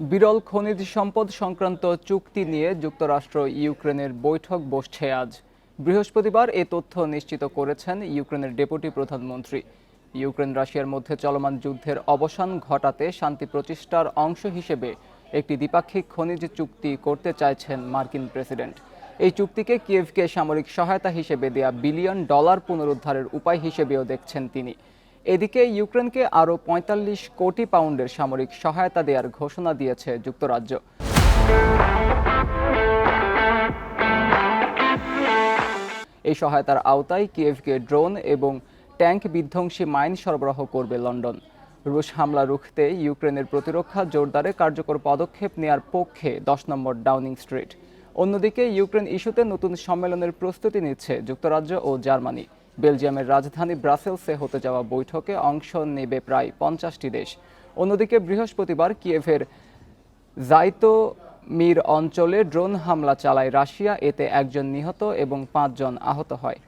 বিরল খনিজ সম্পদ সংক্রান্ত চুক্তি নিয়ে যুক্তরাষ্ট্র ইউক্রেনের বৈঠক বসছে আজ। বৃহস্পতিবার এ তথ্য নিশ্চিত করেছেন ইউক্রেনের ডেপুটি প্রধানমন্ত্রী। ইউক্রেন রাশিয়ার মধ্যে চলমান যুদ্ধের অবসান ঘটাতে শান্তি প্রচেষ্টার অংশ হিসেবে একটি দ্বিপাক্ষিক খনিজ চুক্তি করতে চাইছেন মার্কিন প্রেসিডেন্ট। এই চুক্তিকে কিয়েভকে সামরিক সহায়তা হিসেবে দেয়া বিলিয়ন ডলার পুনরুদ্ধারের উপায় হিসেবেও দেখছেন তিনি। এদিকে ইউক্রেনকে আরও পঁয়তাল্লিশ কোটি পাউন্ডের সামরিক সহায়তা দেওয়ার ঘোষণা দিয়েছে যুক্তরাজ্য। এই সহায়তার আওতায় কিয়েভকে ড্রোন এবং ট্যাঙ্ক বিধ্বংসী মাইন সরবরাহ করবে লন্ডন। রুশ হামলা রুখতে ইউক্রেনের প্রতিরক্ষা জোরদারে কার্যকর পদক্ষেপ নেয়ার পক্ষে দশ নম্বর ডাউনিং স্ট্রিট। অন্যদিকে ইউক্রেন ইস্যুতে নতুন সম্মেলনের প্রস্তুতি নিচ্ছে যুক্তরাজ্য ও জার্মানি। বেলজিয়ামের রাজধানী ব্রাসেলসে হতে যাওয়া বৈঠকে অংশ নেবে প্রায় পঞ্চাশটি দেশ। অন্যদিকে বৃহস্পতিবার কিয়েভের জাইতো মির অঞ্চলে ড্রোন হামলা চালায় রাশিয়া। এতে একজন নিহত এবং পাঁচজন আহত হয়।